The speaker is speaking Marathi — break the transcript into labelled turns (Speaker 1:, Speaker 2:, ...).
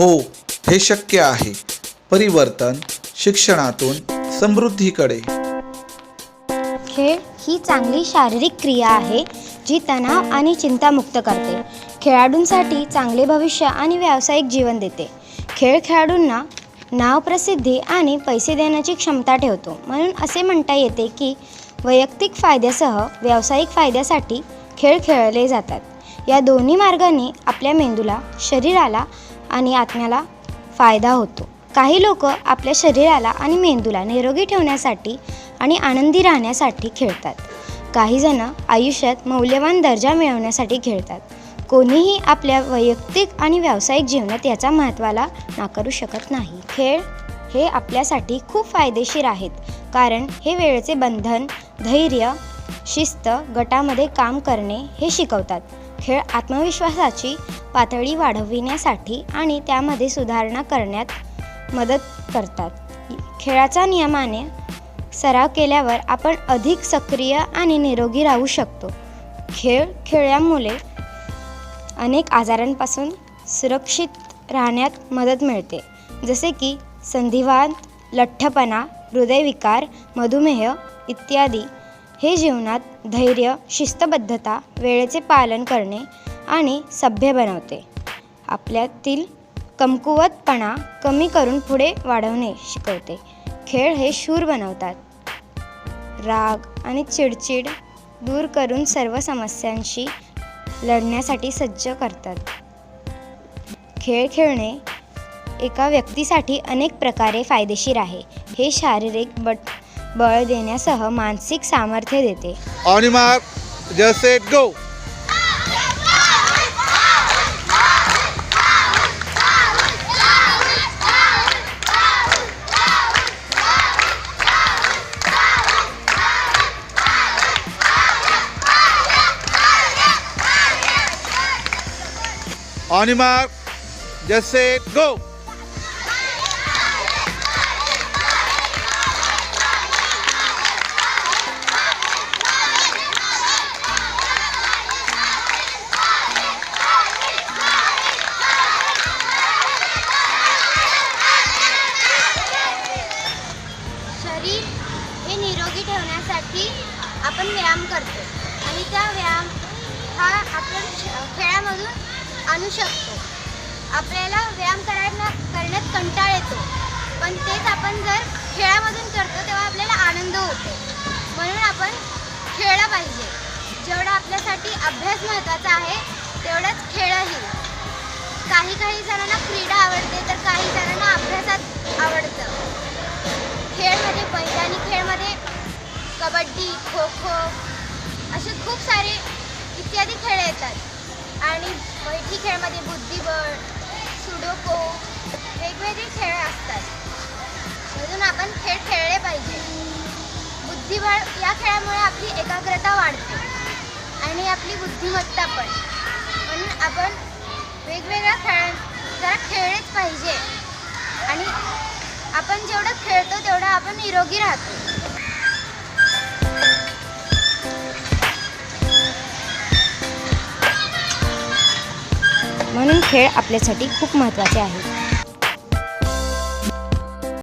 Speaker 1: हो हे शक्य आहे. परिवर्तन शिक्षणातून समृद्धीकडे.
Speaker 2: खेळ ही चांगली शारीरिक क्रिया आहे जी तणाव आणि चिंतामुक्त करते. खेळाडूंसाठी चांगले भविष्य आणि व्यावसायिक जीवन देते. खेळ खेळाडूंना नाव प्रसिद्धी आणि पैसे देण्याची क्षमता ठेवतो. म्हणून असे म्हणता येते की वैयक्तिक फायद्यासह व्यावसायिक फायद्यासाठी खेळ खेळले जातात. या दोन्ही मार्गांनी आपल्या मेंदूला शरीराला आणि आत्म्याला फायदा होतो. काही लोक आपल्या शरीराला आणि मेंदूला निरोगी ठेवण्यासाठी आणि आनंदी राहण्यासाठी खेळतात. काही जण आयुष्यात मौल्यवान दर्जा मिळवण्यासाठी खेळतात. कोणीही आपल्या वैयक्तिक आणि व्यावसायिक जीवनात याचा महत्त्वाला नाकारू शकत नाही. खेळ हे आपल्यासाठी खूप फायदेशीर आहेत कारण हे वेळेचे बंधन धैर्य शिस्त गटामध्ये काम करणे हे शिकवतात. खेळ आत्मविश्वासाची पातळी वाढविण्यासाठी आणि त्यामध्ये सुधारणा करण्यात मदत करतात. खेळाचा नियमाने सराव केल्यावर आपण अधिक सक्रिय आणि निरोगी राहू शकतो. खेळ खेळल्यामुळे अनेक आजारांपासून सुरक्षित राहण्यात मदत मिळते. जसे की संधिवात लठ्ठपणा हृदयविकार मधुमेह इत्यादी हे जीवनात धैर्य शिस्तबद्धता वेळेचे पालन करणे आणि सभ्य बनवते. आपल्यातील कमकुवतपणा कमी करून पुढे वाढवणे शिकवते. खेळ हे शूर बनवतात. राग आणि चिडचिड दूर करून सर्व समस्यांशी लढण्यासाठी सज्ज करतात. खेळ खेळणे एका व्यक्तीसाठी अनेक प्रकारे फायदेशीर आहे. हे शारीरिक बट बळ देण्यासह मानसिक सामर्थ्य देते.
Speaker 1: On mark just set go on mark just set go
Speaker 2: निरोगी आपण व्यायाम करतो. आणि त्या व्यायाम हा आपण श- खेळामधून आणू शकतो. आपल्याला व्यायाम करायला करण्यात कंटाळ येतो. पण तेच आपण जर खेळामधून करतो तेव्हा आपल्याला आनंद होतो. म्हणून आपण खेळलं पाहिजे. जेवढा आपल्यासाठी अभ्यास महत्त्वाचा आहे तेवढंच खेळही. काही काही जणांना क्रीडा आवडते तर काही जणांना अभ्यासात आवडतं. खेळमध्ये मैदानी कबड्डी खो खो असे खूप सारे इत्यादी खेळ येतात. आणि बैठी खेळमध्ये बुद्धिबळ सुडोको वेगवेगळे खेळ असतात. अजून आपण खेळ खेळले पाहिजे. बुद्धिबळ या खेळामुळे आपली एकाग्रता वाढते आणि आपली बुद्धिमत्ता पण. म्हणून आपण वेगवेगळ्या खेळ जरा खेळलेच पाहिजे. आणि आपण जेवढं खेळतो तेवढं आपण निरोगी राहतो. म्हणून खेळ आपल्यासाठी खूप महत्त्वाचे आहे